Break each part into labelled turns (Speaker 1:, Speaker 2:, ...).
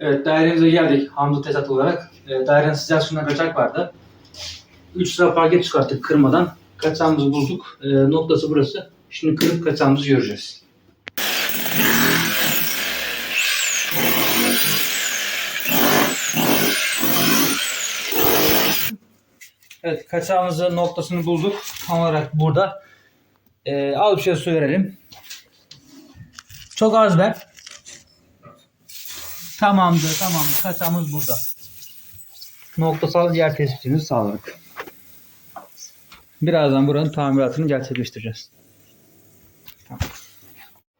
Speaker 1: Evet dairemize geldik Hamza Tesat olarak. E, dairenin sıcak suyundan kaçak vardı. 3 sıra paket çıkarttık kırmadan. Kaçağımızı bulduk. E, noktası burası. Şimdi kırıp kaçağımızı göreceğiz. Evet kaçağımızın noktasını bulduk. Tam olarak burada. E, al bir şey su verelim. Çok az ver. Tamamdır, tamamdır. Kaçağımız burada. Noktasal yer tespitini sağladık. Birazdan buranın tamiratını gerçekleştireceğiz. Tamam.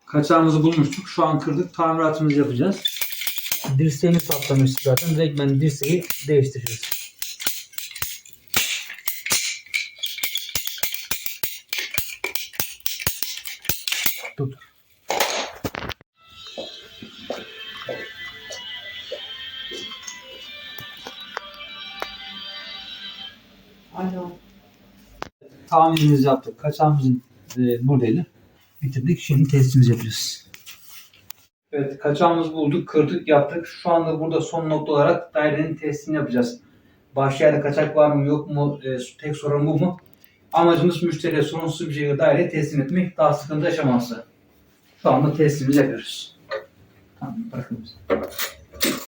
Speaker 1: Kaçağımızı bulmuştuk. Şu an kırdık. Tamiratımızı yapacağız. Dirseğini saptamıştık zaten. Ben dirseği değiştireceğiz. Tut.
Speaker 2: Alo.
Speaker 1: Tamirimizi yaptık. Kaçağımızın e, modelini bitirdik. Şimdi testimizi yapacağız. Evet kaçağımızı bulduk, kırdık, yaptık. Şu anda burada son nokta olarak dairenin testini yapacağız. Başka yerde kaçak var mı yok mu? E, tek sorun bu mu? Amacımız müşteriye sorunsuz bir şekilde daire teslim etmek, daha sıkıntı yaşaması. Şu anda testimizi yapıyoruz. Tamam, bırakın bizi.